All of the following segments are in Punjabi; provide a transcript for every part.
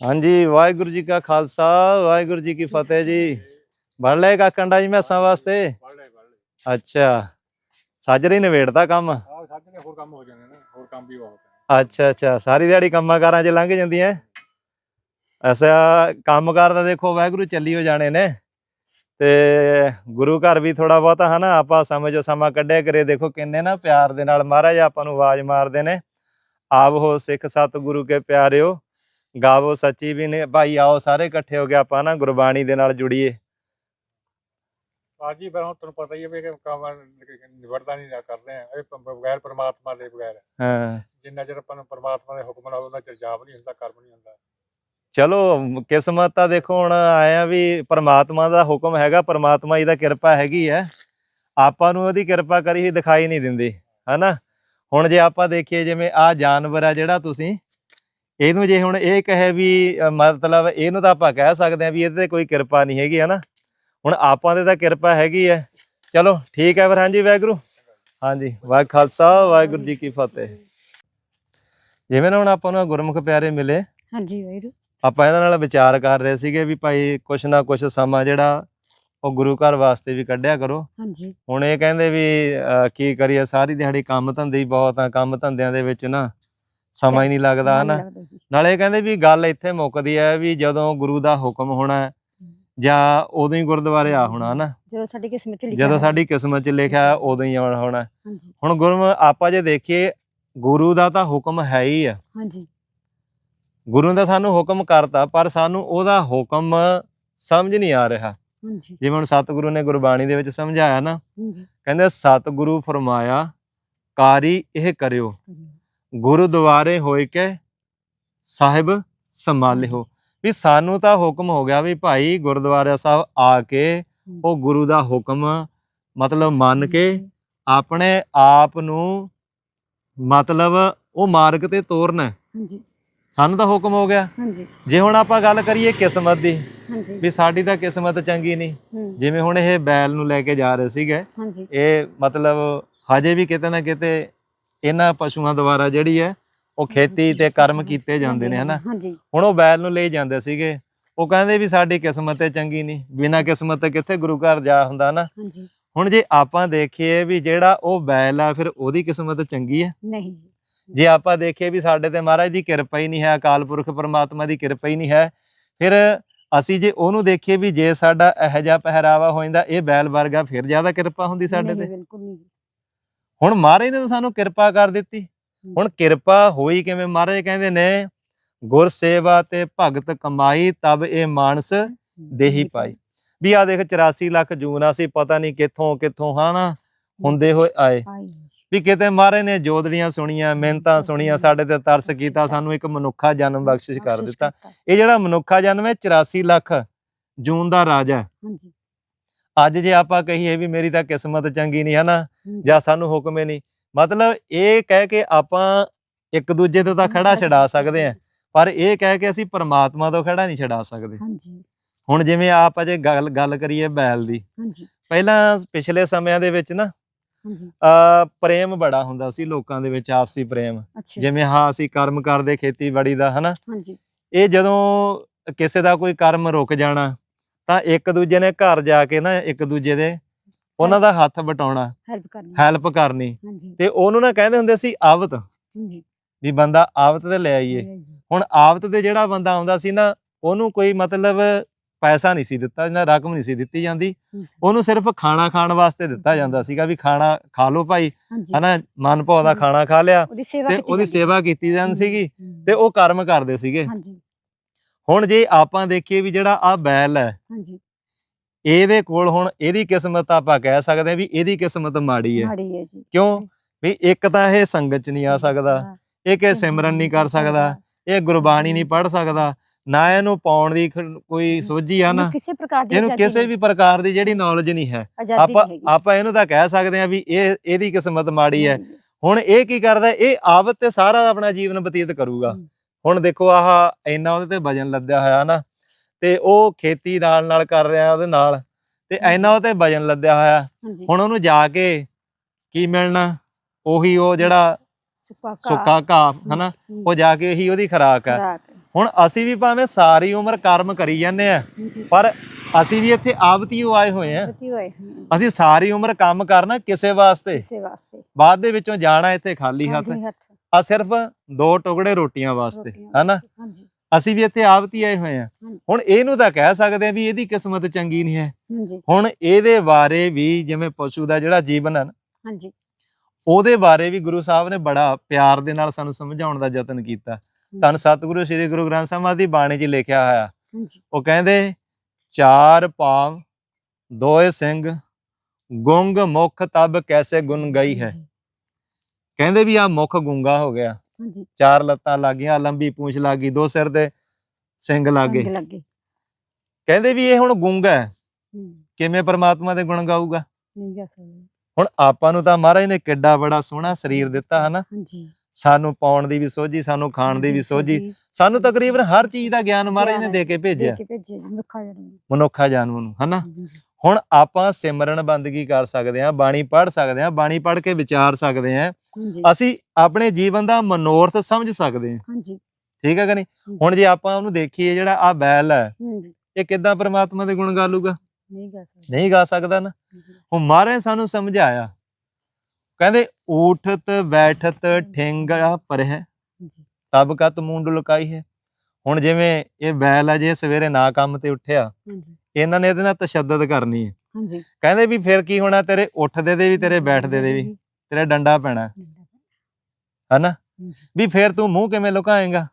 ਹਾਂਜੀ ਵਾਹਿਗੁਰੂ ਜੀ ਕਾ ਖਾਲਸਾ ਵਾਹਿਗੁਰੂ ਜੀ ਕੀ ਫਤਿਹ ਜੀ। ਬੜ ਲਏ ਕਾਕੰਡਾ ਜੀ ਮੈਸਾਂ ਵਾਸਤੇ? ਵੜ ਲੈ ਵੜ ਲੈ ਅੱਛਾ ਸਾਜਰੀ ਨਵੇੜਦਾ ਕੰਮ? ਆਹ ਸਾਡੇ ਨੇ ਹੋਰ ਕੰਮ ਹੋ ਜਾਣੇ ਨੇ ਹੋਰ ਕੰਮ ਵੀ ਬਹੁਤ ਹੈ ਅੱਛਾ ਅੱਛਾ ਸਾਰੀ ਦਿਹਾੜੀ ਕੰਮਾਂ ਕਾਰਾਂ 'ਚ ਲੰਘ ਜਾਂਦੀਆਂ? ਐਸਾ ਕੰਮਕਾਰ ਦਾ ਦੇਖੋ ਵਾਹਿਗੁਰੂ ਚੱਲੀ ਹੋ ਜਾਣੇ ਨੇ। ਤੇ ਗੁਰੂ ਘਰ ਵੀ ਥੋੜਾ ਬਹੁਤਾ ਹਨਾ ਆਪਾਂ ਸਮਝੋ ਸਮਾਂ ਕੱਢਿਆ ਕਰੇ ਦੇਖੋ ਕਿੰਨੇ ਨਾ ਪਿਆਰ ਦੇ ਨਾਲ ਮਹਾਰਾਜ ਆਪਾਂ ਨੂੰ ਆਵਾਜ਼ ਮਾਰਦੇ ਨੇ। ਆਵੋ ਸਿੱਖ ਸਤ ਗੁਰੂ ਕੇ ਪਿਆਰਿਓ। ਗਾਵੋ ਸੱਚੀ ਵੀ ਨੇ। ਭਾਈ ਆਓ ਸਾਰੇ ਇਕੱਠੇ ਹੋ ਕੇ ਆਪਾਂ ਨਾ ਗੁਰਬਾਣੀ ਦੇ ਨਾਲ ਜੁੜੀਏ। ਬਾਕੀ ਪਰ ਹੁਣ ਤੁਹਾਨੂੰ ਪਤਾ ਹੀ ਹੈ ਵੀ ਕਿ ਕੰਮ ਨਿਵੜਦਾ ਨਹੀਂ ਕਰਦੇ ਆ। ਇਹ ਬਗੈਰ ਪ੍ਰਮਾਤਮਾ ਦੇ ਬਗੈਰ। ਹਾਂ। ਜਿੰਨਾ ਚਿਰ ਆਪਾਂ ਨੂੰ ਪ੍ਰਮਾਤਮਾ ਦੇ ਹੁਕਮ ਨਾਲ ਉਹਨਾਂ ਚਿਰ ਜਾਪ ਨਹੀਂ ਹੁੰਦਾ ਕਰਮ ਨਹੀਂ ਹੁੰਦਾ। ਚਲੋ ਕਿਸਮਤ ਤਾਂ ਦੇਖੋ ਹੁਣ ਆਇਆ ਵੀ ਪ੍ਰਮਾਤਮਾ ਦਾ ਹੁਕਮ ਹੈਗਾ ਪ੍ਰਮਾਤਮਾ ਜੀ ਦਾ ਕਿਰਪਾ ਹੈਗੀ ਹੈ ਆਪਾਂ ਨੂੰ ਉਹਦੀ ਕਿਰਪਾ ਕਰੀ ਹੀ ਦਿਖਾਈ ਨਹੀਂ ਦਿੰਦੀ ਹਨਾ? ਹੁਣ ਜੇ ਆਪਾਂ ਦੇਖੀਏ ਜਿਵੇਂ ਆ ਜਾਨਵਰ ਆ ਜਿਹੜਾ ਤੁਸੀਂ ਇਹਨੂੰ ਜੇ ਹੁਣ ਇਹ ਕਹੇ ਵੀ ਮਤਲਬ ਇਹਨੂੰ ਤਾਂ ਆਪਾਂ ਕਹਿ ਸਕਦੇ ਆ ਵੀ ਇਹਦੇ ਤੇ ਕੋਈ ਕਿਰਪਾ ਨਹੀਂ ਹੈਗੀ ਹਨਾ? ਹੁਣ ਆਪਾਂ ਦੇ ਤਾਂ ਕਿਰਪਾ ਹੈਗੀ ਹੈ ਚਲੋ ਠੀਕ ਹੈ ਫਿਰ ਹਾਂਜੀ ਵਾਹਿਗੁਰੂ। ਹਾਂਜੀ ਵਾਹਿ ਖਾਲਸਾ ਵਾਹਿਗੁਰੂ ਜੀ ਕੀ ਫਤਿਹ। ਜਿਵੇਂ ਨਾ ਹੁਣ ਆਪਾਂ ਨੂੰ ਗੁਰਮੁਖ ਪਿਆਰੇ ਮਿਲੇ ਹਾਂਜੀ ਵਾਹਿਗੁਰੂ। ਆਪਾਂ ਇਹਨਾਂ ਨਾਲ ਵਿਚਾਰ ਕਰ ਰਹੇ ਸੀਗੇ ਵੀ ਭਾਈ ਕੁਛ ਨਾ ਕੁਛ ਸਮਾਂ ਜਿਹੜਾ ਉਹ ਗੁਰੂ ਘਰ ਵਾਸਤੇ ਵੀ ਕੱਢਿਆ ਕਰੋ। ਹਾਂਜੀ। ਹੁਣ ਇਹ ਕਹਿੰਦੇ ਵੀ ਕੀ ਕਰੀਏ ਸਾਰੀ ਦਿਹਾੜੀ ਕੰਮ ਧੰਦੇ ਹੀ ਬਹੁਤ ਆ ਕੰਮ ਧੰਦਿਆਂ ਦੇ ਵਿੱਚ ਨਾ। ਸਮਾਂ ਹੀ ਨਹੀਂ ਲੱਗਦਾ ਹਨਾ। ਨਾਲੇ ਕਹਿੰਦੇ ਵੀ ਗੱਲ ਇੱਥੇ ਮੁੱਕਦੀ ਹੈ ਵੀ ਜਦੋਂ ਗੁਰੂ ਦਾ ਹੁਕਮ ਹੋਣਾ ਹੈ, ਜਾਂ ਉਦੋਂ ਹੀ ਗੁਰਦੁਆਰੇ ਆ ਹੋਣਾ ਹਨਾ। ਜਦੋਂ ਸਾਡੀ ਕਿਸਮਤ ਚ ਲਿਖਿਆ ਜਦੋਂ। ਸਾਡੀ ਕਿਸਮਤ 'ਚ ਲਿਖਿਆ ਉਦੋਂ ਹੀ ਆਉਣਾ ਹੋਣਾ। ਹੁਣ ਗੁਰੂ ਆਪਾਂ ਜੇ ਦੇਖੀਏ ਗੁਰੂ ਦਾ ਤਾਂ ਹੁਕਮ ਹੈ ਹੀ ਆ। ਹਾਂਜੀ। ਗੁਰੂ ਦਾ ਸਾਨੂੰ ਹੁਕਮ ਕਰਤਾ ਪਰ ਸਾਨੂੰ ਉਹਦਾ ਹੁਕਮ ਸਮਝ ਨਹੀਂ ਆ ਰਿਹਾ। ਹਾਂਜੀ। ਜਿਵੇਂ ਹੁਣ ਸਤਿਗੁਰੂ ਨੇ ਗੁਰਬਾਣੀ ਦੇ ਵਿੱਚ ਸਮਝਾਇਆ ਨਾ ਹਾਂਜੀ। ਕਹਿੰਦੇ ਸਤਿਗੁਰੂ ਫਰਮਾਇਆ ਕਾਰੀ ਇਹ ਕਰਿਓ। ਗੁਰੂ ਦੁਆਰੇ ਹੋਏ ਕੇ ਸਾਹਿਬ ਸੰਭਾਲਿਓ ਵੀ ਸਾਨੂੰ ਤਾਂ ਹੁਕਮ ਹੋ ਗਿਆ ਵੀ ਭਾਈ ਗੁਰਦੁਆਰਾ ਸਾਹਿਬ ਆ ਕੇ ਉਹ ਗੁਰੂ ਦਾ ਹੁਕਮ ਮਤਲਬ ਮੰਨ ਕੇ ਆਪਣੇ ਆਪ ਨੂੰ ਮਤਲਬ ਉਹ ਮਾਰਗ ਤੇ ਤੋਰਨਾ ਹੈ। ਹਾਂਜੀ। ਸਾਨੂੰ ਤਾਂ ਹੁਕਮ ਹੋ ਗਿਆ। ਹਾਂਜੀ। ਜੇ ਹੁਣ ਆਪਾਂ ਗੱਲ ਕਰੀਏ ਕਿਸਮਤ ਦੀ ਹਾਂਜੀ। ਵੀ ਸਾਡੀ ਤਾਂ ਕਿਸਮਤ ਚੰਗੀ ਨਹੀਂ। ਜਿਵੇਂ ਹੁਣ ਇਹ ਬੈਲ ਨੂੰ ਲੈ ਕੇ ਜਾ ਰਹੇ ਸੀਗੇ ਇਹ ਮਤਲਬ ਹਜੇ ਵੀ ਕਿਤੇ ਨਾ ਕਿਤੇ ਇਹਨਾਂ ਪਸ਼ੂਆਂ ਦੁਆਰਾ ਜਿਹੜੀ ਹੈ ਉਹ ਖੇਤੀ ਤੇ ਕਰਮ ਕੀਤੇ ਜਾਂਦੇ ਨੇ ਹਨਾ? ਹਾਂਜੀ। ਹੁਣ ਉਹ ਬੈਲ ਨੂੰ ਲੈ ਜਾਂਦੇ ਸੀਗੇ। ਉਹ ਕਹਿੰਦੇ ਵੀ ਸਾਡੀ ਕਿਸਮਤ ਤੇ ਚੰਗੀ ਨਹੀਂ। ਬਿਨਾਂ ਕਿਸਮਤ ਤੇ ਕਿੱਥੇ ਗੁਰੂ ਘਰ ਜਾ ਹੁੰਦਾ ਨਾ ਹਾਂਜੀ। ਹੁਣ ਜੇ ਆਪਾਂ ਦੇਖੀਏ ਵੀ ਜਿਹੜਾ ਉਹ ਬੈਲ ਆ ਫਿਰ ਉਹਦੀ ਕਿਸਮਤ ਚੰਗੀ ਹੈ? ਨਹੀਂ ਜੀ। ਜੇ ਆਪਾਂ ਦੇਖੀਏ ਵੀ ਸਾਡੇ ਤੇ ਮਹਾਰਾਜ ਦੀ ਕਿਰਪਾ ਹੀ ਨਹੀਂ ਹੈ ਅਕਾਲ ਪੁਰਖ ਪਰਮਾਤਮਾ ਦੀ ਕਿਰਪਾ ਹੀ ਨਹੀਂ ਹੈ ਫਿਰ ਅਸੀਂ ਜੇ ਉਹਨੂੰ ਦੇਖੀਏ ਵੀ ਜੇ ਸਾਡਾ ਇਹੋ ਜਿਹਾ ਪਹਿਰਾਵਾ ਹੋ ਜਾਂਦਾ ਇਹ ਬੈਲ ਵਰਗਾ ਫਿਰ ਜ਼ਿਆਦਾ ਕਿਰਪਾ ਹੁੰਦੀ ਸਾਡੇ ਤੇ? ਬਿਲਕੁਲ ਨਹੀਂ ਜੀ। ਹੁਣ ਮਹਾਰਾਜ ਨੇ ਤਾਂ ਸਾਨੂੰ ਕਿਰਪਾ ਕਰ ਦਿੱਤੀ। ਹੁਣ ਕਿਰਪਾ ਹੋਈ ਕਿਵੇਂ? ਮਹਾਰਾਜ ਕਹਿੰਦੇ ਨੇ ਗੁਰ ਸੇਵਾ ਤੇ ਭਗਤ ਕਮਾਈ ਤਬ ਇਹ ਮਾਨਸ ਦੇਹੀ ਪਾਈ। ਵੀ ਆ ਦੇਖ 84 ਲੱਖ ਜੂਨ ਅਸੀਂ ਪਤਾ ਨਹੀਂ ਕਿੱਥੋਂ ਕਿੱਥੋਂ ਹਨਾ? ਹੁੰਦੇ ਹੋਏ ਆਏ। ਵੀ ਕਿਤੇ ਮਹਾਰਾਜ ਨੇ ਜੋਦੜੀਆਂ ਸੁਣੀਆਂ ਮਿਹਨਤਾਂ ਸੁਣੀਆਂ ਸਾਡੇ ਤੇ ਤਰਸ ਕੀਤਾ ਸਾਨੂੰ ਇੱਕ ਮਨੁੱਖਾ ਜਨਮ ਬਖਸ਼ਿਸ਼ ਕਰ ਦਿੱਤਾ। ਇਹ ਜਿਹੜਾ ਮਨੁੱਖਾ ਜਨਮ ਹੈ 84 ਲੱਖ ਜੂਨ ਦਾ ਰਾਜਾ ਹੈ। ਅੱਜ ਜੇ ਆਪਾਂ ਕਹੀਏ ਵੀ ਮੇਰੀ ਤਾਂ ਕਿਸਮਤ ਚੰਗੀ ਨਹੀਂ ਹੈ ਨਾ ਹਾਂਜੀ, ਜਾਂ ਸਾਨੂੰ ਹੁਕਮ ਹੀ ਨਹੀਂ। ਮਤਲਬ ਇਹ ਕਹਿ ਕੇ ਆਪਾਂ ਇੱਕ ਦੂਜੇ ਤੋਂ ਤਾਂ ਖੜਾ ਛਡਾ ਸਕਦੇ ਆ ਪਰ ਇਹ ਕਹਿ ਕੇ ਅਸੀਂ ਪਰਮਾਤਮਾ ਤੋਂ ਖੜਾ ਨਹੀਂ ਛਡਾ ਸਕਦੇ। ਹਾਂਜੀ। ਹੁਣ ਜਿਵੇਂ ਆਪ ਅਜੇ ਗੱਲ ਗੱਲ ਕਰੀਏ ਬੈਲ ਦੀ। ਹਾਂਜੀ। ਪਹਿਲਾਂ ਪਿਛਲੇ ਸਮਿਆਂ ਦੇ ਵਿੱਚ ਨਾ ਹਾਂਜੀ। ਅ ਪ੍ਰੇਮ ਬੜਾ ਹੁੰਦਾ ਸੀ ਲੋਕਾਂ ਦੇ ਵਿੱਚ ਆਪਸੀ ਪ੍ਰੇਮ। ਜਿਵੇਂ ਹਾਂ ਅਸੀਂ ਕਰਮ ਕਰਦੇ ਖੇਤੀਬਾੜੀ ਦਾ ਹਨਾ? ਹਾਂਜੀ। ਇਹ ਜਦੋਂ ਕਿਸੇ ਦਾ ਕੋਈ ਕਰਮ ਰੁਕ ਜਾਣਾ ਤਾਂ ਇੱਕ ਦੂਜੇ ਨੇ ਘਰ ਜਾ ਕੇ ਨਾ ਇੱਕ ਦੂਜੇ ਦੇ ਉਹਨਾਂ ਦਾ ਹੱਥ ਵਟਾਉਣਾ ਹੈਲਪ ਕਰਨੀ। ਹੈਲਪ ਕਰਨੀ। ਹਾਂਜੀ। ਤੇ ਉਹਨੂੰ ਨਾ ਕਹਿੰਦੇ ਹੁੰਦੇ ਸੀ ਆਵਤ ਹਾਂਜੀ। ਵੀ ਬੰਦਾ ਆਵਤ ਤੇ ਲੈ ਆਈਏ। ਹੁਣ ਆਵਤ ਤੇ ਜਿਹੜਾ ਬੰਦਾ ਆਉਂਦਾ ਸੀ ਨਾ ਉਹਨੂੰ ਕੋਈ ਮਤਲਬ ਪੈਸਾ ਨਹੀਂ ਸੀ ਦਿੱਤਾ ਜਾਂ ਰਕਮ ਨਹੀਂ ਸੀ ਦਿੱਤੀ ਜਾਂਦੀ। ਉਹਨੂੰ ਸਿਰਫ ਖਾਣਾ ਖਾਣ ਵਾਸਤੇ ਦਿੱਤਾ ਜਾਂਦਾ ਸੀਗਾ ਵੀ ਖਾਣਾ ਖਾ ਲਓ ਭਾਈ। ਹਨਾ ਮਨ ਭਾਉ ਦਾ ਖਾਣਾ ਖਾ ਲਿਆ ਤੇ ਉਹਦੀ ਸੇਵਾ ਕੀਤੀ ਜਾਂਦੀ ਸੀਗੀ ਤੇ ਉਹ ਕਰਮ ਕਰਦੇ ਸੀਗੇ। ਹੁਣ ਜੇ ਆਪਾਂ ਦੇਖੀਏ ਵੀ ਜਿਹੜਾ ਆ ਬੈਲ ਹੈ ਹਾਂਜੀ। ਇਹਦੇ ਕੋਲ ਹੁਣ ਇਹਦੀ ਕਿਸਮਤ ਆਪਾਂ ਕਹਿ ਸਕਦੇ ਹਾਂ ਵੀ ਇਹਦੀ ਕਿਸਮਤ ਮਾੜੀ ਹੈ। ਮਾੜੀ ਹੈ ਜੀ। ਕਿਉਂ? ਵੀ ਇੱਕ ਤਾਂ ਇਹ ਸੰਗਤ ਚ ਨਹੀਂ ਆ ਸਕਦਾ ਇਹ ਕਿ ਸਿਮਰਨ ਨਹੀਂ ਕਰ ਸਕਦਾ ਇਹ ਗੁਰਬਾਣੀ ਨਹੀਂ ਪੜ ਸਕਦਾ ਨਾ ਇਹਨੂੰ ਪਾਉਣ ਦੀ ਕੋਈ ਸੋਝੀ ਆ ਨਾ। ਇਹਨੂੰ ਕਿਸੇ ਪ੍ਰਕਾਰ ਦੀ ਇਹਨੂੰ ਕਿਸੇ ਵੀ ਪ੍ਰਕਾਰ ਦੀ ਜਿਹੜੀ ਨੌਲੇਜ ਨਹੀਂ ਹੈ। ਆਪਾਂ। ਆਪਾਂ ਇਹਨੂੰ ਤਾਂ ਕਹਿ ਸਕਦੇ ਹਾਂ ਵੀ ਇਹ ਇਹਦੀ ਕਿਸਮਤ ਮਾੜੀ ਹੈ। ਹੁਣ ਇਹ ਕੀ ਕਰਦਾ ਇਹ ਆਵਤ ਤੇ ਸਾਰਾ ਆਪਣਾ ਜੀਵਨ ਬਤੀਤ ਕਰੂਗਾ। ਹੁਣ ਦੇਖੋ ਆਹ ਇੰਨਾ ਉਹਦੇ ਤੇ ਵਜਨ ਲੱਦਿਆ ਹੋਇਆ ਨਾ ਤੇ ਉਹ ਖੇਤੀ ਨਾਲ ਨਾਲ ਕਰ ਰਿਹਾ ਉਹਦੇ ਨਾਲ ਤੇ ਇੰਨਾ ਉਹਦੇ ਤੇ ਵਜਨ ਲੱਦਿਆ ਹੋਇਆ। ਹੁਣ ਉਹਨੂੰ ਜਾ ਕੇ ਕੀ ਮਿਲਣਾ? ਉਹੀ ਉਹ ਜਿਹੜਾ ਸੁੱਕਾ ਘਾਹ, ਹਨਾ? ਉਹ ਜਾ ਕੇ ਇਹੀ ਉਹਦੀ ਖੁਰਾਕ ਹੈ। ਹੁਣ ਅਸੀਂ ਵੀ ਭਾਵੇਂ ਸਾਰੀ ਉਮਰ ਕਰਮ ਕਰੀ ਜਾਂਦੇ ਆ ਪਰ ਅਸੀਂ ਵੀ ਇੱਥੇ ਆਵਤੀਓ ਆਏ ਹੋਏ ਆ ਅਸੀਂ ਸਾਰੀ ਉਮਰ ਕੰਮ ਕਰਨਾ ਕਿਸੇ ਵਾਸਤੇ। ਇਸੇ ਵਾਸਤੇ। ਬਾਅਦ ਦੇ ਵਿੱਚੋਂ ਜਾਣਾ ਇੱਥੇ ਖਾਲੀ ਹੱਥ। ਆ ਸਿਰਫ ਦੋ ਟੁਕੜੇ ਰੋਟੀਆਂ ਵਾਸਤੇ ਹਨਾ? ਹਾਂਜੀ। ਅਸੀਂ ਵੀ ਇੱਥੇ ਆਵਤੀ ਆਏ ਹੋਏ ਆ। ਹੁਣ ਇਹਨੂੰ ਤਾਂ ਕਹਿ ਸਕਦੇ ਆ ਵੀ ਇਹਦੀ ਕਿਸਮਤ ਚੰਗੀ ਨਹੀਂ ਹੈ। ਹੁਣ ਇਹਦੇ ਬਾਰੇ ਵੀ ਜਿਵੇਂ ਪਸ਼ੂ ਦਾ ਜਿਹੜਾ ਜੀਵਨ ਹੈ ਨਾ ਹਾਂਜੀ। ਉਹਦੇ ਬਾਰੇ ਵੀ ਗੁਰੂ ਸਾਹਿਬ ਨੇ ਬੜਾ ਪਿਆਰ ਦੇ ਨਾਲ ਸਾਨੂੰ ਸਮਝਾਉਣ ਦਾ ਯਤਨ ਕੀਤਾ। ਧੰਨ ਸਤਿਗੁਰੂ ਸ੍ਰੀ ਗੁਰੂ ਗ੍ਰੰਥ ਸਾਹਿਬ ਦੀ ਬਾਣੀ 'ਚ ਲਿਖਿਆ ਹੋਇਆ। ਉਹ ਕਹਿੰਦੇ ਚਾਰ ਪਾਵ ਦੋਏ ਸਿੰਘ ਗੁੰਗ ਮੁਖ ਤਬ ਕੈਸੇ ਗੁਣ ਗਈ ਹੈ। ਕਹਿੰਦੇ ਵੀ ਆ ਮੁਖ ਗੁੰਗਾ ਹੋ ਗਿਆ। ਹਾਂਜੀ। ਚਾਰ ਲੱਤਾਂ ਲੱਗ ਗਈਆਂ ਲੰਬੀ ਪੂੰਛ ਲੱਗ ਗਈ ਦੋ ਸਿਰ ਦੇ ਸਿੰਘ ਲੱਗੇ ਲੱਗੇ ਕਹਿੰਦੇ ਵੀ ਇਹ ਹੁਣ ਗੁੰਗਾ ਹੈ। ਹੂੰ, ਕਿਵੇਂ ਪ੍ਰਮਾਤਮਾ ਦੇ ਗੁਣ ਗਾਊਗਾ? ਨਹੀਂ ਗਾ ਸਕਦੇ ਹੁਣ ਆਪਾਂ ਨੂੰ ਤਾਂ ਮਹਾਰਾਜ ਨੇ ਕਿੱਡਾ ਬੜਾ ਸੋਹਣਾ ਸਰੀਰ ਦਿੱਤਾ ਹਨਾ? ਹਾਂਜੀ। ਸਾਨੂੰ ਪਾਉਣ ਦੀ ਵੀ ਸੋਝੀ ਸਾਨੂੰ ਖਾਣ ਦੀ ਵੀ ਸੋਝੀ। ਸਾਨੂੰ ਤਕਰੀਬਨ ਹਰ ਚੀਜ਼ ਦਾ ਗਿਆਨ ਮਹਾਰਾਜ ਨੇ ਦੇ ਕੇ ਭੇਜਿਆ। ਕੇ ਭੇਜਿਆ ਜੀ ਜਨਮ ਮਨੁੱਖਾ ਜਨਮ ਨੂੰ ਹਨਾ? ਹੁਣ ਆਪਾਂ ਸਿਮਰਨ ਬੰਦਗੀ ਕਰ ਸਕਦੇ ਹਾਂ ਬਾਣੀ ਪੜ੍ਹ ਸਕਦੇ ਹਾਂ ਬਾਣੀ ਪੜ੍ਹ ਕੇ ਵਿਚਾਰ ਸਕਦੇ ਹਾਂ। ਹਾਂਜੀ। ਅਸੀਂ ਆਪਣੇ ਜੀਵਨ ਦਾ ਮਨੋਰਥ ਸਮਝ ਸਕਦੇ ਹਾਂ। ਹਾਂਜੀ। ਠੀਕ ਹੈ ਕਿ ਨਹੀਂ। ਹੁਣ ਜੇ ਆਪਾਂ ਉਹਨੂੰ ਦੇਖੀਏ ਜਿਹੜਾ ਆ ਬੈਲ ਹੈ ਹਾਂਜੀ। ਇਹ ਕਿੱਦਾਂ ਪ੍ਰਮਾਤਮਾ ਦੇ ਗੁਣ ਗਾ ਲੂਗਾ? ਨਹੀਂ ਗਾ ਸਕਦੇ। ਨਹੀਂ ਗਾ ਸਕਦਾ ਨਾ। ਹੁਣ ਮਹਾਰਾਜ ਸਾਨੂੰ ਸਮਝਾਇਆ ਕਹਿੰਦੇ ਊਠਤ ਬੈਠਤ ਠੇਂਗਾ ਪਰਹਿ ਹਾਂਜੀ। ਤਬ ਕਤ ਮੂੰਡ ਲੁਕਾਈ ਹੈ? ਹੁਣ ਜਿਵੇਂ ਇਹ ਬੈਲ ਆ ਜੇ ਸਵੇਰੇ ਨਾ ਕੰਮ ਤੇ ਉੱਠਿਆ ਹਾਂਜੀ। ਇਹਨਾਂ ਨੇ ਇਹਦੇ ਨਾਲ ਤਸ਼ੱਦਦ ਕਰਨੀ ਹੈ। ਹਾਂਜੀ। ਕਹਿੰਦੇ ਵੀ ਫਿਰ ਕੀ ਹੋਣਾ ਤੇਰੇ ਉੱਠਦੇ ਦੇ ਵੀ ਤੇਰੇ ਬੈਠਦੇ ਦੇ ਵੀ ਤੇਰੇ ਡੰਡਾ ਪੈਣਾ। ਹਨਾ? ਵੀ ਫਿਰ ਤੂੰ ਮੂੰਹ ਕਿਵੇਂ ਲੁਕਾਏਗਾ।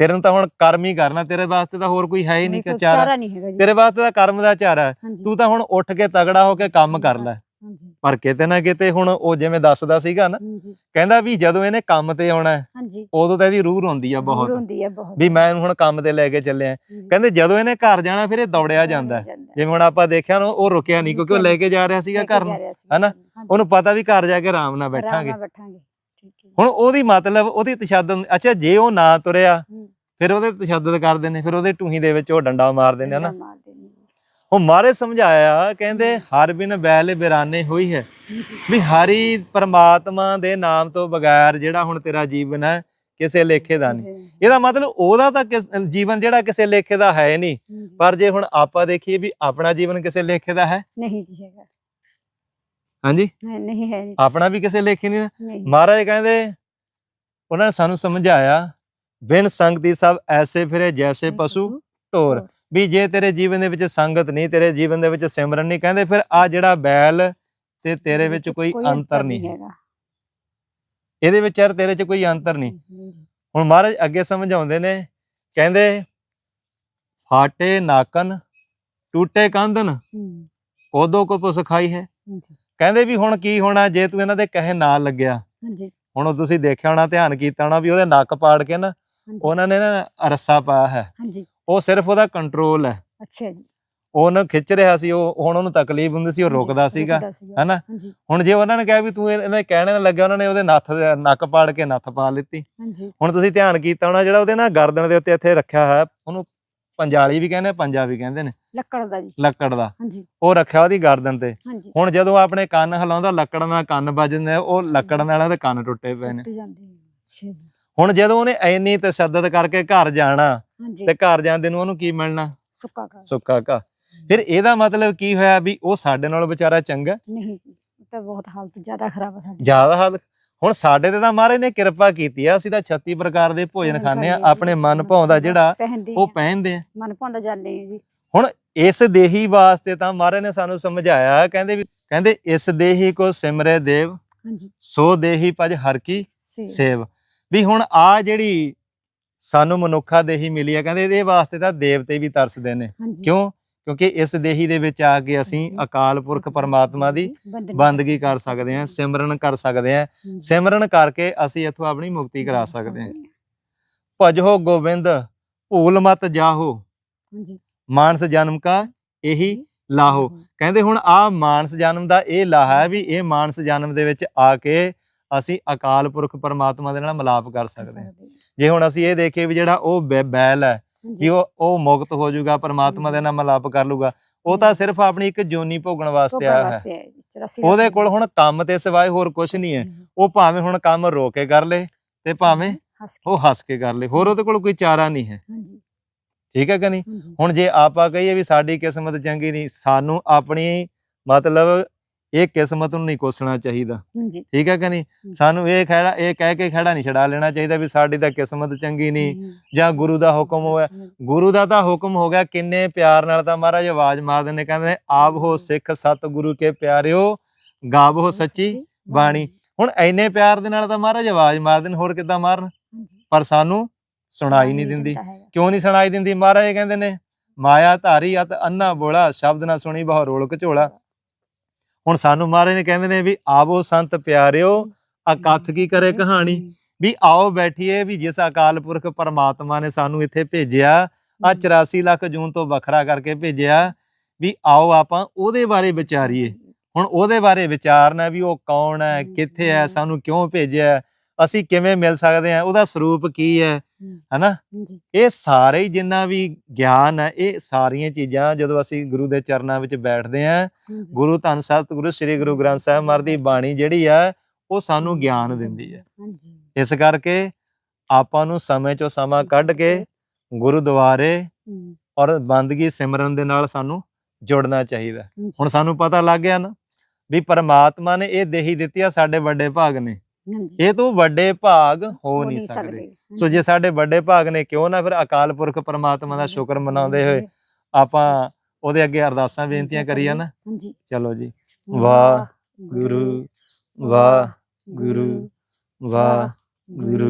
ਤੇਰੇ ਨੂੰ ਤਾਂ ਹੁਣ ਕਰਮ ਹੀ ਕਰਨਾ ਤੇਰੇ ਵਾਸਤੇ ਤਾਂ ਹੋਰ ਕੋਈ ਹੈ ਹੀ ਨਹੀਂ ਕਿ ਚਾਰਾ ਤੇਰੇ ਵਾਸਤੇ ਤਾਂ ਕਰਮ ਦਾ ਚਾਰਾ ਤੂੰ ਤਾਂ ਹੁਣ ਉੱਠ ਕੇ ਤਗੜਾ ਹੋ ਕੇ ਕੰਮ ਕਰ ਲੈ। ਹਾਂਜੀ। ਪਰ ਕਿਤੇ ਨਾ ਕਿਤੇ ਹੁਣ ਉਹ ਜਿਵੇਂ ਦੱਸਦਾ ਸੀਗਾ ਨਾ ਹਾਂਜੀ। ਕਹਿੰਦਾ ਵੀ ਜਦੋਂ ਇਹਨੇ ਕੰਮ ਤੇ ਆਉਣਾ ਹੈ, ਹਾਂਜੀ। ਉਦੋਂ ਤਾਂ ਇਹਦੀ ਰੂਹ ਰੋਂਦੀ ਆ ਬਹੁਤ। ਹੁੰਦੀ ਹੈ ਬਹੁਤ। ਵੀ ਮੈਂ ਇਹਨੂੰ ਹੁਣ ਕੰਮ ਤੇ ਲੈ ਕੇ ਚੱਲਿਆ। ਕਹਿੰਦੇ ਜਦੋਂ ਇਹਨੇ ਘਰ ਜਾਣਾ ਫਿਰ ਇਹ ਦੌੜਿਆ ਜਾਂਦਾ ਹੈ। ਜਿਵੇਂ ਹੁਣ ਆਪਾਂ ਦੇਖਿਆ ਨਾ ਉਹ ਰੁਕਿਆ ਨਹੀਂ ਕਿਉਂਕਿ ਉਹ ਲੈ ਕੇ ਜਾ ਰਿਹਾ ਸੀਗਾ ਘਰ ਨੂੰ ਹਨਾ? ਉਹਨੂੰ ਪਤਾ ਵੀ ਘਰ ਜਾ ਕੇ ਆਰਾਮ ਨਾਲ ਬੈਠਾਂਗੇ। ਨਾਲ ਬੈਠਾਂਗੇ। ਠੀਕ ਹੈ ਹੁਣ ਉਹਦੀ ਮਤਲਬ ਉਹਦੀ ਤਸ਼ੱਦਦ ਅੱਛਾ ਜੇ ਉਹ ਨਾ ਤੁਰਿਆ ਹੂੰ। ਫਿਰ ਉਹਦੇ ਤਸ਼ੱਦਦ ਕਰਦੇ ਨੇ ਫਿਰ ਉਹਦੇ ਟੂਹੀ ਦੇ ਵਿੱਚ ਉਹ ਡੰਡਾ ਮਾਰਦੇ ਨੇ। ਹਨਾ। ਉਹ ਮਾਰੇ ਸਮਝਾਇਆ ਕਹਿੰਦੇ ਹਰ ਬਿਨ ਬੈਲ ਬਿਰਾਨੇ ਹੋਈ ਹੈ। ਵੀ ਹਰੀ ਪਰਮਾਤਮਾ ਦੇ ਨਾਮ ਤੋਂ ਬਗੈਰ ਜਿਹੜਾ ਹੁਣ ਤੇਰਾ ਜੀਵਨ ਹੈ ਕਿਸੇ ਲੇਖੇ ਦਾ ਨਹੀਂ। ਇਹਦਾ ਮਤਲਬ ਉਹਦਾ ਤਾਂ ਕਿਸ- ਜੀਵਨ ਜਿਹੜਾ ਕਿਸੇ ਲੇਖੇ ਦਾ ਹੈ ਨਹੀਂ। ਪਰ ਜੇ ਹੁਣ ਆਪਾਂ ਦੇਖੀਏ ਵੀ ਆਪਣਾ ਜੀਵਨ ਕਿਸੇ ਲੇਖੇ ਦਾ ਹੈ? ਨਹੀਂ ਜੀ ਹੈਗਾ। ਹਾਂਜੀ? ਨਹੀਂ ਨਹੀਂ ਹੈ ਜੀ, ਆਪਣਾ ਵੀ ਕਿਸੇ ਲੇਖੇ। ਨਹੀਂ ਮਹਾਰਾਜ ਕਹਿੰਦੇ ਉਹਨਾਂ ਨੇ ਸਾਨੂੰ ਸਮਝਾਇਆ ਬਿਨ ਸੰਗਤੀ ਸਭ ਐਸੇ ਫਿਰੇ ਜੈਸੇ ਪਸ਼ੂ ਢੋਰ। ਵੀ ਜੇ ਤੇਰੇ ਜੀਵਨ ਦੇ ਵਿੱਚ ਸੰਗਤ ਨਹੀਂ ਤੇਰੇ ਜੀਵਨ ਦੇ ਵਿੱਚ ਸਿਮਰਨ ਨਹੀਂ ਕਹਿੰਦੇ ਫਿਰ ਆ ਜਿਹੜਾ ਬੈਲ ਤੇ ਤੇਰੇ ਵਿੱਚ ਕੋਈ ਅੰਤਰ ਨਹੀਂ ਹੈਗਾ। ਇਹਦੇ ਵਿੱਚ ਯਾਰ ਤੇਰੇ 'ਚ ਕੋਈ ਅੰਤਰ ਨਹੀਂ। ਹੁਣ ਮਹਾਰਾਜ ਅੱਗੇ ਸਮਝਾਉਂਦੇ ਨੇ ਕਹਿੰਦੇ ਫਾਟੇ ਨਾਕਨ ਟੂਟੇ ਕੰਧਨ ਕੋਦੋ ਕੋ ਪੁਸ ਖਾਈ ਹੈ ਕਹਿੰਦੇ ਵੀ ਹੁਣ ਕੀ ਹੋਣਾ ਜੇ ਤੂੰ ਇਹਨਾਂ ਦੇ ਕਹੇ ਨਾ ਲੱਗਿਆ। ਹਾਂਜੀ। ਹੁਣ ਉਹ ਤੁਸੀਂ ਦੇਖਿਆ ਹੋਣਾ ਧਿਆਨ ਕੀਤਾ ਹੋਣਾ ਵੀ ਉਹਦੇ ਨੱਕ ਪਾੜ ਕੇ ਨਾ ਉਹਨਾਂ ਨੇ ਨਾ ਰੱਸਾ ਪਾਇਆ ਹੈ। ਹਾਂਜੀ। ਉਹ ਸਿਰਫ ਉਹਦਾ ਕੰਟਰੋਲ ਹੈ। ਅੱਛਾ ਜੀ। ਉਹ ਉਹਨੂੰ ਖਿੱਚ ਰਿਹਾ ਸੀ ਉਹ ਹੁਣ ਉਹਨੂੰ ਤਕਲੀਫ ਹੁੰਦੀ ਸੀ ਉਹ ਰੁਕਦਾ ਸੀਗਾ ਹਨਾ? ਹੁਣ ਜੇ ਉਹਨਾਂ ਨੇ ਕਿਹਾ ਵੀ ਤੂੰ ਇਹ- ਇਹਦੇ ਕਹਿਣੇ ਨਾਲ ਲੱਗਿਆ ਉਹਨਾਂ ਨੇ ਉਹਦੇ ਨੱਥ ਨੱਕ ਪਾੜ ਕੇ ਨੱਥ ਪਾ ਲਿੱਤੀ। ਹੁਣ ਤੁਸੀਂ ਧਿਆਨ ਕੀਤਾ ਹੋਣਾ ਜਿਹੜਾ ਉਹਦੇ ਨਾ ਗਰਦਨ ਦੇ ਉੱਤੇ ਇੱਥੇ ਰੱਖਿਆ ਹੋਇਆ ਉਹਨੂੰ ਪੰਜਾਲੀ ਵੀ ਕਹਿੰਦੇ ਪੰਜਾ ਵੀ ਕਹਿੰਦੇ ਨੇ। ਲੱਕੜ ਦਾ ਜੀ। ਲੱਕੜ ਦਾ। ਹਾਂਜੀ। ਉਹ ਰੱਖਿਆ ਉਹਦੀ ਗਰਦਨ ਤੇ। ਹੁਣ ਜਦੋਂ ਆਪਣੇ ਕੰਨ ਹਿਲਾਉਂਦਾ ਲੱਕੜ ਨਾਲ ਕੰਨ ਵੱਜਦੇ ਉਹ ਲੱਕੜ ਨਾਲ ਉਹਦੇ ਕੰਨ ਟੁੱਟੇ ਪਏ ਨੇ। ਨੇ ਹੁਣ ਜਦੋਂ ਉਹਨੇ ਐਨੀ ਤਸ਼ੱਦਦ ਕਰਕੇ ਘਰ ਜਾਣਾ ਹਾਂਜੀ। ਤੇ ਘਰ ਜਾਂਦੇ ਨੂੰ ਉਹਨੂੰ ਕੀ ਮਿਲਣਾ? ਸੁੱਕਾ ਕਰ ਸੁੱਕਾ ਘਾ ਫਿਰ ਇਹਦਾ ਮਤਲਬ ਕੀ ਹੋਇਆ ਵੀ ਉਹ ਸਾਡੇ ਨਾਲ ਵਿਚਾਰਾ ਚੰਗਾ? ਨਹੀਂ ਜੀ ਉਹ ਤਾਂ ਬਹੁਤ ਹਾਲਤ ਜ਼ਿਆਦਾ ਖਰਾਬ ਹੈ ਸਾਡੀ। ਜ਼ਿਆਦਾ ਹਾਲ ਹੁਣ ਸਾਡੇ ਤੇ ਤਾਂ ਮਹਾਰਾਜ ਨੇ ਕਿਰਪਾ ਕੀਤੀ ਆ ਅਸੀਂ ਤਾਂ 36 ਪ੍ਰਕਾਰ ਦੇ ਭੋਜਨ ਖਾਂਦੇ ਆ ਆਪਣੇ ਮਨ ਭਾਉਂਦਾ ਜਿਹੜਾ ਪਹਿਨਦੇ ਉਹ ਪਹਿਨਦੇ ਆ। ਮਨ ਭਾਉਂਦਾ ਜਾਂਦੇ ਆ ਜੀ। ਇਸ ਦੇਹੀ ਵਾਸਤੇ ਤਾਂ ਮਹਾਰਾਜ ਨੇ ਸਾਨੂੰ ਸਮਝਾਇਆ ਕਹਿੰਦੇ ਵੀ ਕਹਿੰਦੇ ਇਸ ਦੇਹੀ ਕੋ ਸਿਮਰੇ ਦੇਵ ਹਾਂਜੀ। ਸੋ ਦੇਹੀ ਭਜ ਹਰ ਕੀ ਸੇਵ। ਵੀ ਹੁਣ ਆ ਜਿਹੜੀ ਸਾਨੂੰ ਮਨੁੱਖਾ ਦੇਹੀ ਮਿਲੀ ਆ ਕਹਿੰਦੇ ਇਹਦੇ ਵਾਸਤੇ ਤਾਂ ਦੇਵਤੇ ਵੀ ਤਰਸਦੇ ਨੇ। ਕਿਉਂ? ਕਿਉਂਕਿ ਇਸ ਦੇਹੀ ਦੇ ਵਿੱਚ ਆ ਕੇ ਅਸੀਂ। ਅਕਾਲ ਪੁਰਖ ਪਰਮਾਤਮਾ ਦੀ ਬੰਦਗੀ ਕਰ ਸਕਦੇ ਹਾਂ ਸਿਮਰਨ ਕਰ ਸਕਦੇ ਹਾਂ। ਸਿਮਰਨ ਕਰਕੇ ਅਸੀਂ ਇੱਥੋਂ ਆਪਣੀ ਮੁਕਤੀ ਕਰਾ ਕਰ ਸਕਦੇ ਹਾਂ। ਭਜੋ ਗੋਬਿੰਦ ਭੂਲ ਮਤ ਜਾਹੋ। ਹਾਂਜੀ। ਮਾਨਸ ਜਨਮ ਕਾ ਇਹੀ ਲਾਹੋ। ਕਹਿੰਦੇ ਹੁਣ ਆ ਮਾਨਸ ਜਨਮ ਦਾ ਇਹ ਲਾਹਾ ਹੈ ਵੀ ਇਹ ਮਾਨਸ ਜਨਮ ਦੇ ਵਿੱਚ ਆ ਕੇ ਅਸੀਂ ਅਕਾਲ ਪੁਰਖ ਪਰਮਾਤਮਾ ਦੇ ਨਾਲ ਮਿਲਾਪ ਕਰ ਸਕਦੇ ਹਾਂ। ਜੇ ਹੁਣ ਅਸੀਂ ਇਹ ਦੇਖੀਏ ਵੀ ਜਿਹੜਾ ਉਹ ਬੈ- ਬੈਲ ਹੈ ਵੀ ਉਹ ਉਹ ਮੁਕਤ ਹੋ ਜਾਊਗਾ ਪਰਮਾਤਮਾ ਦੇ ਨਾਲ ਮਿਲਾਪ ਕਰ ਲੂਗਾ ਉਹ ਤਾਂ ਸਿਰਫ ਆਪਣੀ ਇੱਕ ਜੋਨੀ ਭੋਗਣ ਵਾਸਤੇ ਆਇਆ ਹੈ। ਉਹਦੇ ਕੋਲ ਹੁਣ ਕੰਮ ਤੇ ਸਿਵਾਏ ਹੋਰ ਕੁਝ ਨਹੀਂ ਹੈ। ਉਹ ਭਾਵੇਂ ਹੁਣ ਕੰਮ ਰੋ ਕੇ ਕਰ ਲੇ ਤੇ ਭਾਵੇਂ ਉਹ ਹੱਸ ਕੇ ਕਰ ਲੇ ਹੋਰ ਉਹਦੇ ਕੋਲ ਕੋਈ ਚਾਰਾ ਨਹੀਂ ਹੈ। ਹਾਂਜੀ। ਠੀਕ ਹੈ ਕਿ ਨਹੀਂ? ਹਾਂਜੀ। ਹੁਣ ਜੇ ਆਪਾਂ ਕਹੀਏ ਵੀ ਸਾਡੀ ਕਿਸਮਤ ਚੰਗੀ ਨਹੀਂ ਸਾਨੂੰ ਆਪਣੀ ਮਤਲਬ ਇਹ ਕਿਸਮਤ ਨੂੰ ਨਹੀਂ ਕੋਸਣਾ ਚਾਹੀਦਾ। ਹਾਂਜੀ। ਠੀਕ ਹੈ ਕਿ ਨਹੀਂ। ਸਾਨੂੰ ਇਹ ਖੜਾ ਇਹ ਕਹਿ ਕੇ ਖੜਾ ਨਹੀਂ ਛਡਾ ਲੈਣਾ ਚਾਹੀਦਾ ਵੀ ਸਾਡੀ ਤਾਂ ਕਿਸਮਤ ਚੰਗੀ ਨਹੀਂ ਜਾਂ ਗੁਰੂ ਦਾ ਹੁਕਮ ਹੋਇਆ। ਗੁਰੂ ਦਾ ਤਾਂ ਹੁਕਮ ਹੋ ਗਿਆ ਕਿੰਨੇ ਪਿਆਰ ਨਾਲ ਤਾਂ ਮਹਾਰਾਜ ਆਵਾਜ਼ ਮਾਰਦੇ ਨੇ ਕਹਿੰਦੇ ਆਪ ਹੋ ਸਿੱਖ ਸਤ ਗੁਰੂ ਕੇ ਪਿਆਰਿਓ ਗਾਵੋ ਸੱਚੀ ਬਾਣੀ। ਹੁਣ ਐਨੇ ਪਿਆਰ ਦੇ ਨਾਲ ਤਾਂ ਮਹਾਰਾਜ ਆਵਾਜ਼ ਮਾਰਦੇ ਨੇ ਹੋਰ ਕਿੱਦਾਂ ਮਾਰਨ? ਪਰ ਸਾਨੂੰ ਸੁਣਾਈ ਨਹੀਂ ਦਿੰਦੀ। ਕਿਉਂ ਨਹੀਂ ਸੁਣਾਈ ਦਿੰਦੀ? ਮਹਾਰਾਜ ਕਹਿੰਦੇ ਨੇ ਮਾਇਆ ਧਾਰੀ ਅਤ ਅੰਨਾ ਬੋਲਾ ਸ਼ਬਦ ਨਾ ਸੁਣੀ ਬਹੁ ਰੋਲ ਝੋਲਾ। ਹੁਣ ਸਾਨੂੰ ਮਹਾਰਾਜ ਨੇ ਕਹਿੰਦੇ ਨੇ ਵੀ ਆਵੋ ਸੰਤ ਪਿਆਰਿਓ ਅਕਥ ਕੀ ਕਰੇ ਕਹਾਣੀ? ਵੀ ਆਓ ਬੈਠੀਏ ਵੀ ਜਿਸ ਅਕਾਲ ਪੁਰਖ ਪਰਮਾਤਮਾ ਨੇ ਸਾਨੂੰ ਇੱਥੇ ਭੇਜਿਆ ਆ 84 ਲੱਖ ਜੂਨ ਤੋਂ ਵੱਖਰਾ ਕਰਕੇ ਭੇਜਿਆ ਵੀ ਆਓ ਆਪਾਂ ਉਹਦੇ ਬਾਰੇ ਵਿਚਾਰੀਏ। ਹੁਣ ਉਹਦੇ ਬਾਰੇ ਵਿਚਾਰਨਾ ਵੀ ਉਹ ਕੌਣ ਹੈ ਕਿੱਥੇ ਹੈ ਸਾਨੂੰ ਕਿਉਂ ਭੇਜਿਆ? ਅਸੀਂ ਕਿਵੇਂ ਮਿਲ ਸਕਦੇ ਹਾਂ ਉਹਦਾ ਸਰੂਪ ਕੀ ਹੈ? ਹਨਾ? ਇਹ ਸਾਰੇ ਜਿੰਨਾ ਵੀ ਗਿਆਨ ਹੈ ਇਹ ਸਾਰੀਆਂ ਚੀਜ਼ਾਂ ਜਦੋਂ ਅਸੀਂ ਗੁਰੂ ਦੇ ਚਰਨਾਂ ਵਿੱਚ ਬੈਠਦੇ ਹਾਂਜੀ। ਗੁਰੂ ਧੰਨ ਸਤਿਗੁਰੂ ਸ੍ਰੀ ਗੁਰੂ ਗ੍ਰੰਥ ਸਾਹਿਬ ਮਹਾਰਾਜ ਦੀ ਬਾਣੀ ਜਿਹੜੀ ਆ ਉਹ ਸਾਨੂੰ ਗਿਆਨ ਦਿੰਦੀ ਹੈ। ਇਸ ਕਰਕੇ ਆਪਾਂ ਨੂੰ ਸਮੇਂ ਚੋਂ ਸਮਾਂ ਕੱਢ ਕੇ ਗੁਰਦੁਆਰੇ ਔਰ ਬੰਦਗੀ ਸਿਮਰਨ ਦੇ ਨਾਲ ਸਾਨੂੰ ਜੁੜਨਾ ਚਾਹੀਦਾ। ਹੁਣ ਸਾਨੂੰ ਪਤਾ ਲੱਗ ਗਿਆ ਨਾ ਵੀ ਪਰਮਾਤਮਾ ਨੇ ਇਹ ਦੇਹੀ ਦਿੱਤੀ ਆ ਸਾਡੇ ਵੱਡੇ ਭਾਗ ਨੇ। ਇਹ ਤੋਂ ਵੱਡੇ ਭਾਗ ਹੋ ਨਹੀਂ ਸਕਦੇ। ਸੋ ਜੇ ਸਾਡੇ ਵੱਡੇ ਭਾਗ ਨੇ ਕਿਉਂ ਨਾ ਫਿਰ ਅਕਾਲ ਪੁਰਖ ਪਰਮਾਤਮਾ ਦਾ ਸ਼ੁਕਰ ਮਨਾਉਂਦੇ ਹੋਏ ਆਪਾਂ ਉਹਦੇ ਅੱਗੇ ਅਰਦਾਸਾਂ ਬੇਨਤੀਆਂ ਕਰੀਏ ਨਾ। ਚਲੋ ਜੀ। ਵਾਹ ਗੁਰੂ ਵਾਹ ਗੁਰੂ ਵਾਹ ਗੁਰੂ।